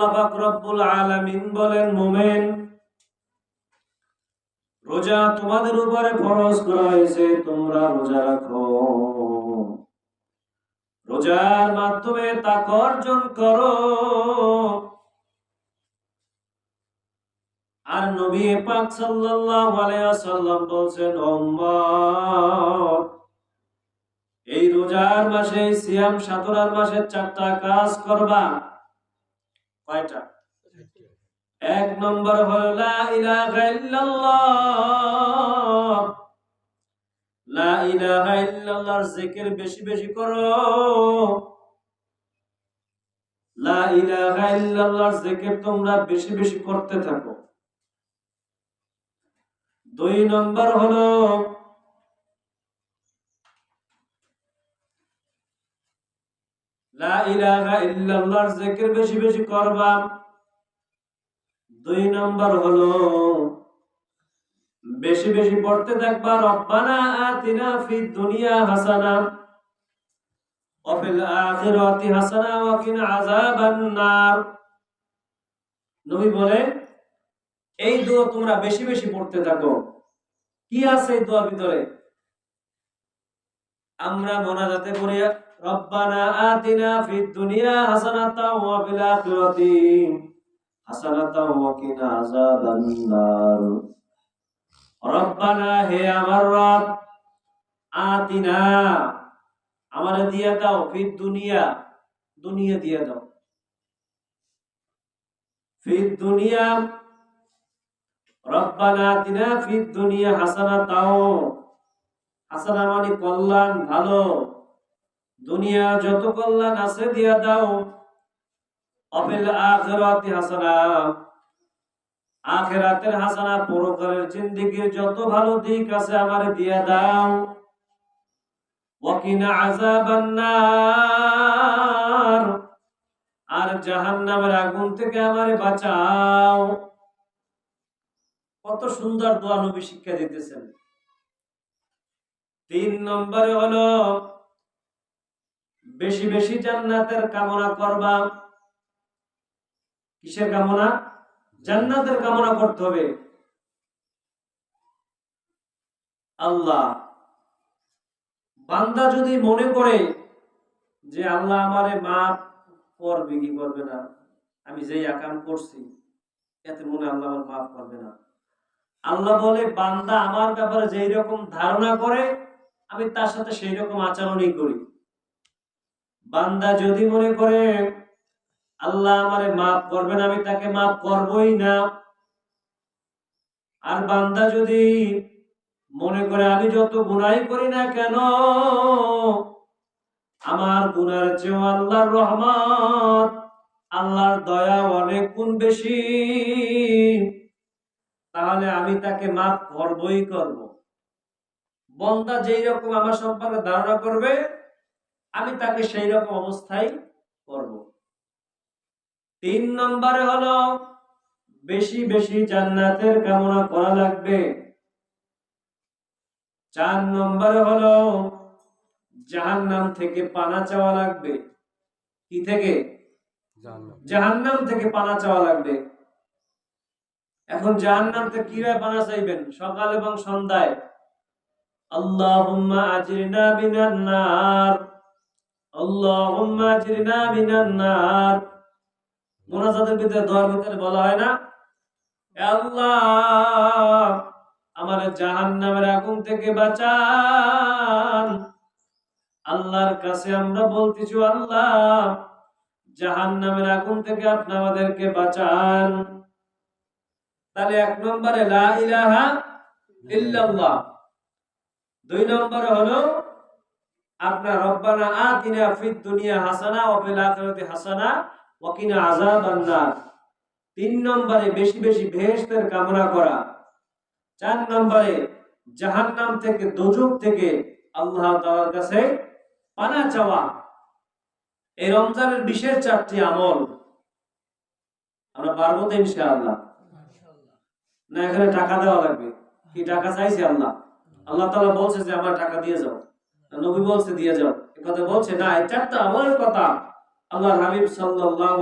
আল্লাহ পাক রব্বুল আলামিন বলেন, মোমেন, রোজা তোমাদের উপরে ফরজ করা হয়েছে, তোমরা রোজা রাখো। রোজার মাধ্যমে তাক অর্জন করো। আর নবী পাক সাল্লাল্লাহু আলাইহি ওয়াসাল্লাম বলেন উম্মত, এই রোজার মাসে, সিয়াম সাতরার মাসে চারটা কাজ করবা। কয়টা? এক নম্বর হলো লা ইলাহা ইল্লাল্লাহ। লা ইলাহা ইল্লাল্লাহর জিকির বেশি বেশি করো। লা ইলাহা ইল্লাল্লাহর জিকির তোমরা বেশি বেশি করতে থাকো। দুই নম্বর হলো লা বেশি বেশি করবা। দুই নম্বর হলো, বেশি বেশি পড়তে থাকবা রব্বানা দুনিয়া হাসানা হাসানা বলে, এই দোয়া তোমরা বেশি বেশি পড়তে থাকো। কি আছে এই দোয়ার ভিতরে? আমরা মোনাজাতে করি রব্বানা আতিনা ফিদ দুনিয়া হাসানাতাও ওয়া ফিল আখিরাতি হাসানাতাও ওয়া কিনা আযাবান নার। রব্বানা হে আমার রব, আতিনা আমারে দিয়ে দাও, ফিদ দুনিয়া দুনিয়া দিয়ে দাও। ফিদ দুনিয়া, রব্বানা আতিনা ফিদ দুনিয়া হাসানাতাও মানে কল্যাণ, ভালো। দুনিয়া যত কল্যাণ আছে দিয়া দাও। ভালো দিক আছে আমার দিয়া দাও। আর জাহান্নামের আগুন থেকে আমারে বাঁচাও। কত সুন্দর দোয়া নবী শিক্ষা দিতেছেন। তিন নম্বরে হলো, বেশি বেশি জান্নাতের কামনা করবা। কিসের কামনা? জান্নাতের কামনা করতে হবে। আল্লাহ, বান্দা যদি মনে করে যে আল্লাহ আমারে মাফ করবে, কি করবে না? আমি যেই আকাম করছি, এতে মনে আল্লাহ আমার মাফ করবে না। আল্লাহ বলে, বান্দা আমার ব্যাপারে যেই রকম ধারণা করে আমি তার সাথে সেই রকম আচরণই করি। বান্দা যদি মনে করে, আল্লাহ আমারে মাফ করবেন, আমি তাকে মাফ করবই না। আর বান্দা যদি মনে করে, আমি যত গুনাই করি না কেন, আমার গুনার চেয়েও আল্লাহর রহমত, আল্লাহর দয়া অনেক গুণ বেশি, তাহলে আমি তাকে মাফ করবই করব। বন্দা যেই রকম আমার সম্পর্কে ধারণা করবে আমি তাকে সেই রকম অবস্থায় করব। তিন নম্বরে হলো বেশি বেশি জান্নাতের কামনা করা লাগবে। চার নম্বরে হলো জাহান্নাম থেকে পানা চাওয়া লাগবে। কি থেকে? জাহান্নাম। থেকে পানা চাওয়া লাগবে। এখন জাহান্নাম থেকে কীভাবে পানা চাইবেন? সকাল এবং সন্ধ্যায়। আল্লাহুম্মা আজরিনা মিনান নার আল্লাহুম্মা আজরিনা মিনান নার মোনাজাতের ভিতরে দোয়ার ভিতরে বলা হয় না? আল্লাহ, আমার জাহান্নামের আগুন থেকে বাঁচান। আল্লাহর কাছে আমরা বলতেছি আল্লাহ, জাহান্নামের আগুন থেকে আপনি আমাদেরকে বাঁচান। তাহলে এক নম্বরে, লা ইলাহা ইল্লাল্লাহ। দুই নম্বরে হলো আপনার রব্বানা আতিনা ফিদ দুনিয়া হাসানা ওয়া ফিল আখিরাতি হাসানা ওয়া কিনা আযাবান নার। তিন নম্বরে বেশি বেশি বেহেশতের কামনা করা। চার নম্বরে জাহান্নাম থেকে দোজক থেকে আল্লাহ তাআলার কাছে পানা চাওয়া। এই রমজানের বিশেষ চারটি আমল। আমরা পারব তো ইনশাআল্লাহ। না এখানে টাকা দেওয়া লাগবে। কি টাকা চাইছে আল্লাহ? আল্লাহ তালা বলছে যে, আমার টাকা দিয়ে যাও। নবী বলছে, দিয়ে যাও। এ কথা বলছে না, এটা তো আমার কথা। আল্লাহ হাবিব সাল্লাহ